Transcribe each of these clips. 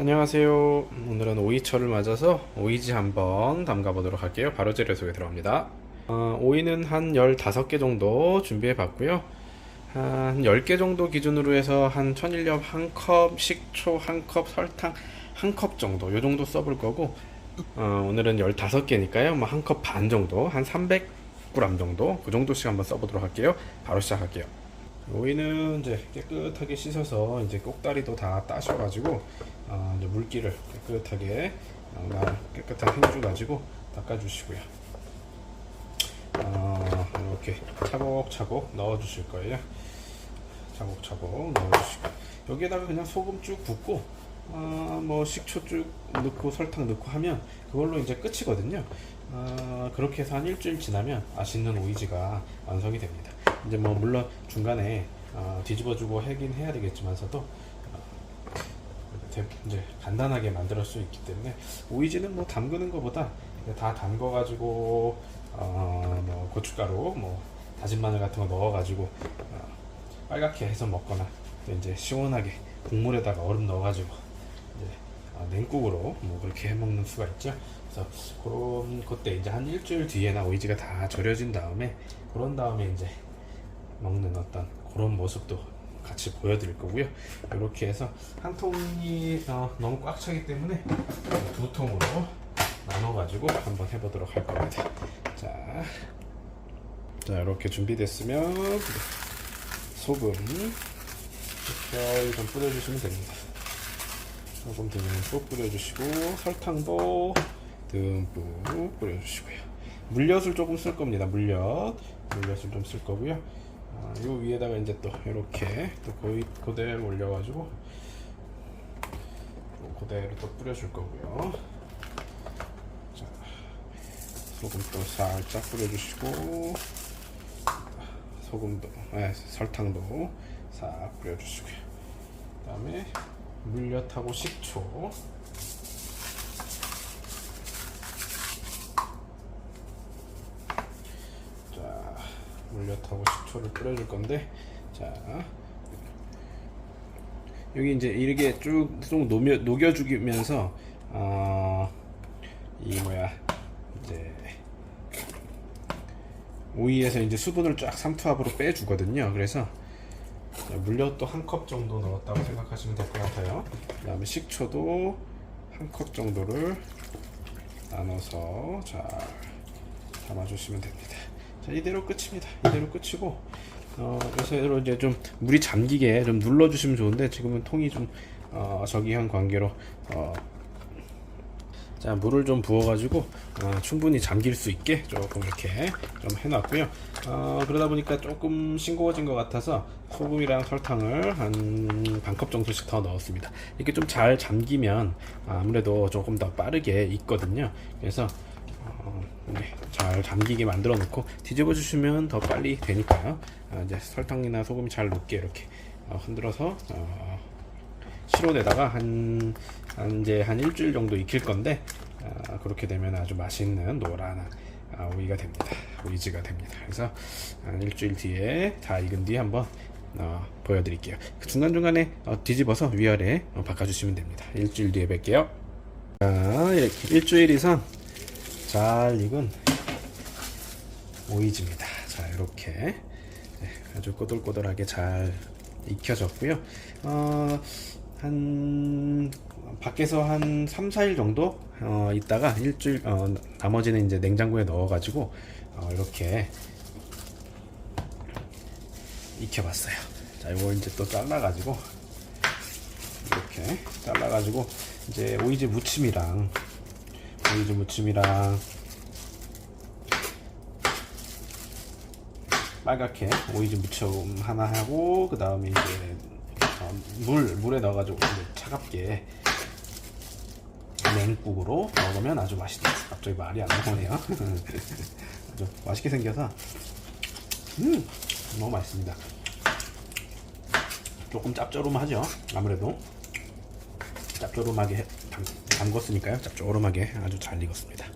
안녕하세요. 오늘은 오이철을 맞아서 오이지 한번 담가 보도록 할게요. 바로 재료 소개 들어갑니다. 어, 오이는 한 15개 정도 준비해 봤고요. 한 10개 정도 기준으로 해서 한 천일염 한 컵, 식초 한 컵, 설탕 한 컵 정도 요 정도 써볼 거고 어, 오늘은 15개니까요. 뭐 한 컵 반 정도, 한 300g 정도 그 정도씩 한번 써보도록 할게요. 바로 시작할게요. 오이는 이제 깨끗하게 씻어서 이제 꼭다리도 다 따셔가지고 어, 이제 물기를 깨끗하게 어, 나 깨끗한 행주 가지고 닦아주시고요. 어, 이렇게 차곡차곡 넣어주실 거예요. 차곡차곡 넣어주시고 여기에다가 그냥 소금 쭉 붓고 어, 뭐 식초 쭉 넣고 설탕 넣고 하면 그걸로 이제 끝이거든요. 어, 그렇게 해서 한 일주일 지나면 맛있는 오이지가 완성이 됩니다. 이제 뭐 물론 중간에 어, 뒤집어주고 하긴 해야 되겠지만서도 이제 간단하게 만들 수 있기 때문에 오이지는 뭐 담그는 것보다 다 담궈 가지고 어, 뭐 고춧가루 뭐 다진 마늘 같은 거 넣어 가지고 어, 빨갛게 해서 먹거나 또 이제 시원하게 국물에다가 얼음 넣어 가지고 이제 어, 냉국으로 뭐 그렇게 해 먹는 수가 있죠. 그래서 그런 그때 이제 한 일주일 뒤에나 오이지가 다 절여진 다음에 그런 다음에 이제 먹는 어떤 그런 모습도 같이 보여드릴 거고요. 이렇게 해서 한 통이 어, 너무 꽉 차기 때문에 두 통으로 나눠가지고 한번 해보도록 할 겁니다. 자, 자 이렇게 준비됐으면 소금 좀 뿌려주시면 됩니다. 소금 듬뿍 뿌려주시고 설탕도 듬뿍 뿌려주시고요. 물엿을 조금 쓸 겁니다. 물엿, 물엿을 좀 쓸 거고요. 아, 요 위에다가 이제 또 이렇게 또 거의 그대로 올려가지고 또 그대로 또 뿌려줄 거고요. 자, 소금 또 살짝 뿌려주시고 소금도, 아, 설탕도 싹 뿌려주시고요. 그다음에 물엿하고 식초. 자, 물엿하고 식초를 뿌려줄 건데, 자, 여기 이제 이렇게 쭉쭉 녹여 녹여주면서 어, 이 뭐야 이제 오이에서 이제 수분을 쫙 삼투압으로 빼주거든요. 그래서 자, 물엿도 한 컵 정도 넣었다고 생각하시면 될 것 같아요. 그 다음에 식초도 한 컵 정도를 나눠서 잘 담아주시면 됩니다. 자, 이대로 끝입니다. 이대로 끝이고 어, 요새로 이제 좀 물이 잠기게 좀 눌러주시면 좋은데 지금은 통이 좀 어, 저기한 관계로 어, 자 물을 좀 부어가지고 어, 충분히 잠길 수 있게 조금 이렇게 좀 해놨고요. 어, 그러다 보니까 조금 싱거워진 것 같아서 소금이랑 설탕을 한 반컵 정도씩 더 넣었습니다. 이렇게 좀 잘 잠기면 아무래도 조금 더 빠르게 익거든요. 그래서 어, 네, 잘 잠기게 만들어 놓고 뒤집어 주시면 더 빨리 되니까요. 아, 이제 설탕이나 소금이 잘 녹게 이렇게 어, 흔들어서 어, 시로에다가 한, 한 이제 한 일주일 정도 익힐 건데 아, 그렇게 되면 아주 맛있는 노란 아, 오이가 됩니다. 오이지가 됩니다. 그래서 한 일주일 뒤에 다 익은 뒤에 한번 어, 보여드릴게요. 그 중간 중간에 어, 뒤집어서 위아래 어, 바꿔주시면 됩니다. 일주일 뒤에 뵐게요. 자, 이렇게 일주일 이상 잘 익은 오이지입니다. 자, 이렇게 네, 아주 꼬들꼬들하게 잘 익혀졌고요. 어, 한 밖에서 한 3, 4일 정도 어, 있다가 일주일 어, 나머지는 이제 냉장고에 넣어 가지고 어, 이렇게 익혀봤어요. 자, 이거 이제 또 잘라 가지고 이렇게 잘라 가지고 이제 오이지 무침이랑 오이지 무침이랑 빨갛게 오이지 무침 하나 하고 그 다음에 이제 어, 물 물에 넣어가지고 이제 차갑게 냉국으로 먹으면 아주 맛있다. 갑자기 말이 안 나오네요. 아주 맛있게 생겨서 음 너무 맛있습니다. 조금 짭조름하죠. 아무래도 짭조름하게 해- 담, 담궜으니까요. 짭조름하게 아주 잘 익었습니다.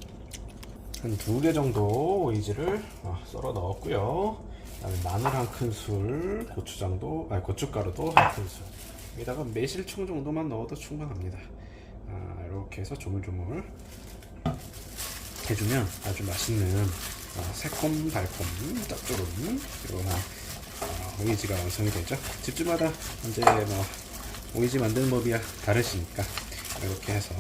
한 두 개 정도 오이지를 어, 썰어 넣었고요. 그다음에 마늘 한 큰술, 고추장도, 아니 고춧가루도 한 큰술. 여기다가 매실청 정도만 넣어도 충분합니다. 아, 이렇게 해서 조물조물 해주면 아주 맛있는 어, 새콤 달콤 짭조름 이런 어, 오이지가 완성이 되죠. 집집마다 이제 뭐 오이지 만드는 법이 다르시니까 이렇게 해서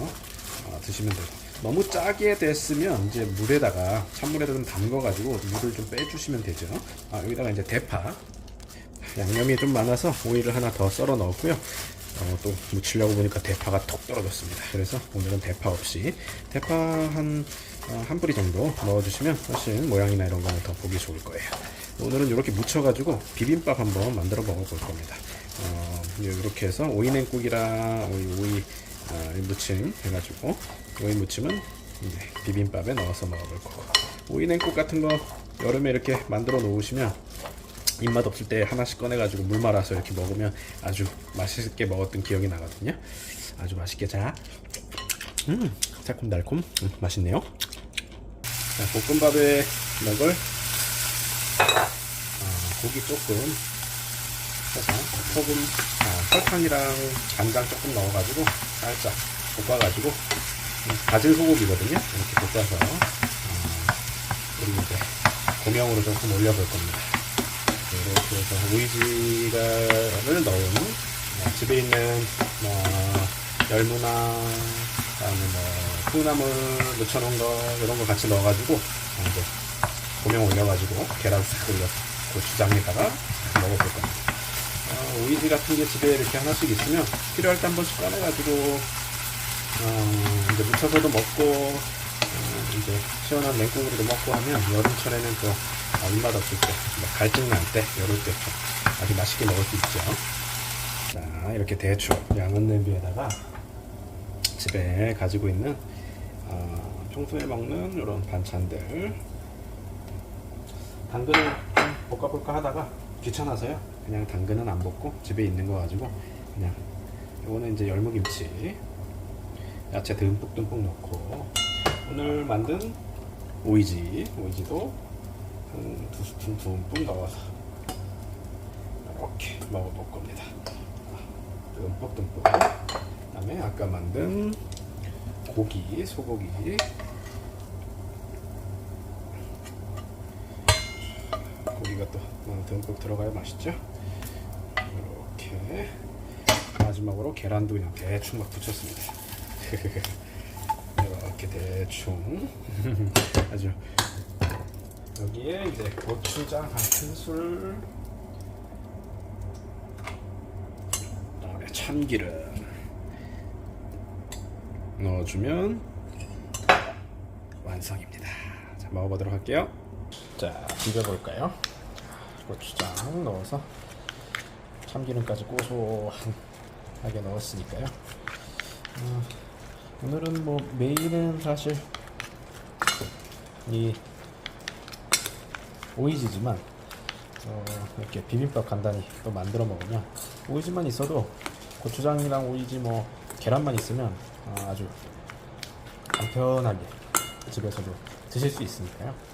어, 드시면 되고 너무 짜게 됐으면 이제 물에다가 찬물에다 좀 담궈가지고 물을 좀 빼주시면 되죠. 아, 여기다가 이제 대파 양념이 좀 많아서 오이를 하나 더 썰어 넣었고요. 어, 또 무치려고 보니까 대파가 톡 떨어졌습니다. 그래서 오늘은 대파 없이 대파 한, 어, 한 뿌리 정도 넣어주시면 훨씬 모양이나 이런 거는 더 보기 좋을 거예요. 오늘은 이렇게 묻혀가지고 비빔밥 한번 만들어 먹어볼 겁니다. 어, 이렇게 해서 오이 냉국이랑 오이, 오이 어, 무침 해가지고 오이 무침은 이제 비빔밥에 넣어서 먹어볼 거고 오이 냉국 같은 거 여름에 이렇게 만들어 놓으시면 입맛 없을 때 하나씩 꺼내가지고 물 말아서 이렇게 먹으면 아주 맛있게 먹었던 기억이 나거든요. 아주 맛있게 자. 음, 새콤달콤. 음, 맛있네요. 자, 볶음밥에 먹을 아, 고기 조금 해서 소금, 아, 설탕이랑 간장 조금 넣어가지고 살짝 볶아가지고 음, 다진 소고기거든요. 이렇게 볶아서 아, 우리 이제 고명으로 조금 올려볼 겁니다. 이렇게 해서 오이지가를 넣은 뭐 집에 있는 뭐 열무나 그다음에 뭐 콩나물 묻혀놓은 거 이런 거 같이 넣어가지고 어, 이제 고명 올려가지고 계란 싹 올려 고추장에다가 먹어볼 겁니다. 어, 오이지 같은 게 집에 이렇게 하나씩 있으면 필요할 때 한 번씩 꺼내가지고 어, 이제 묻혀서도 먹고 어, 이제 시원한 냉국으로도 먹고 하면 여름철에는 또 아, 입맛 없을 때, 뭐 갈증 날 때, 이럴 때좀 아주 맛있게 먹을 수 있죠. 자, 이렇게 대충 양은 냄비에다가 집에 가지고 있는 어, 평소에 먹는 이런 반찬들 당근을 좀 볶아볼까 하다가 귀찮아서요. 그냥 당근은 안 볶고 집에 있는 거 가지고 그냥 이거는 이제 열무김치 야채 듬뿍듬뿍 넣고 오늘 만든 오이지 오이지도 한 두 스푼 듬뿍 넣어서 이렇게 먹어볼 겁니다. 듬뿍듬뿍. 그 다음에 아까 만든 고기 소고기 고기가 또 어, 듬뿍 들어가야 맛있죠. 이렇게 마지막으로 계란도 그냥 대충 막 붙였습니다. 이렇게 대충 아주 여기에 이제 고추장 한 큰술 그다음에 참기름 넣어주면 완성입니다. 자 먹어보도록 할게요. 자 비벼볼까요? 고추장 넣어서 참기름까지 고소하게 넣었으니까요. 어, 오늘은 뭐 메인은 사실 이 오이지지만 어, 이렇게 비빔밥 간단히 또 만들어 먹으면 오이지만 있어도 고추장이랑 오이지 뭐 계란만 있으면 어, 아주 간편하게 집에서도 드실 수 있으니까요.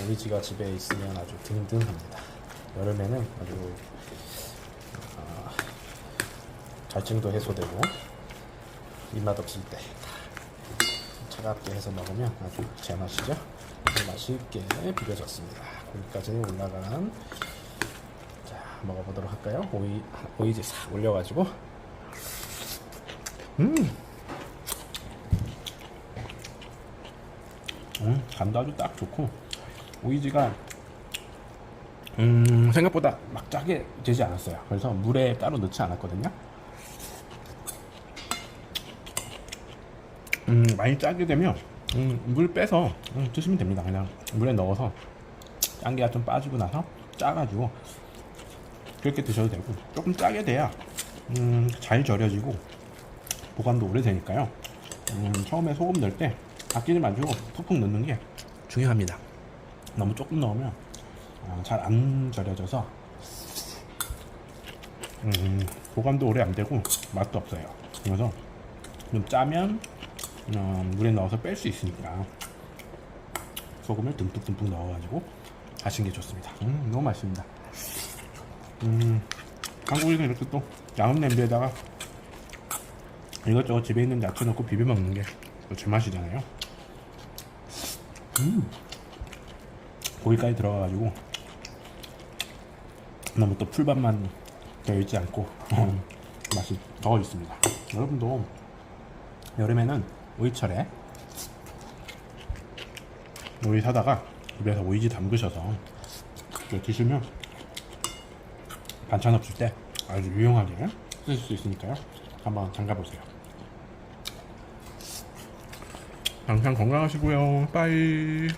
어, 오이지가 집에 있으면 아주 든든합니다. 여름에는 아주 어, 갈증도 해소되고 입맛 없을 때 차갑게 해서 먹으면 아주 제맛이죠. 맛있게 비벼졌습니다. 고기까지 올라간 자 먹어보도록 할까요? 오이 오이지 싹 올려가지고 음, 음 간도 아주 딱 좋고 오이지가 음 생각보다 막 짜게 되지 않았어요. 그래서 물에 따로 넣지 않았거든요. 음 많이 짜게 되면 음, 물 빼서 음, 드시면 됩니다. 그냥 물에 넣어서 짠기가 좀 빠지고 나서 짜가지고 그렇게 드셔도 되고 조금 짜게 돼야 음, 잘 절여지고 보관도 오래 되니까요. 음, 처음에 소금 넣을 때 아끼지 마시고 푹푹 넣는 게 중요합니다. 너무 조금 넣으면 어, 잘안 절여져서 음, 보관도 오래 안 되고 맛도 없어요. 그래서 좀 짜면 어, 물에 넣어서 뺄 수 있으니까 소금을 듬뿍듬뿍 넣어가지고 하시는 게 좋습니다. 음, 너무 맛있습니다. 음, 한국에서 이렇게 또 양은 냄비에다가 이것저것 집에 있는 야채 넣고 비벼 먹는 게 제 맛이잖아요. 음. 고기까지 들어가가지고 너무 또 풀밥만 되어 있지 않고 음, 맛이 더 있습니다. 여러분도 여름에는 오이철에 오이 사다가 집에서 오이지 담그셔서 드시면 반찬 없을 때 아주 유용하게 쓰실 수 있으니까요. 한번 담가보세요. 항상 건강하시고요. 빠이.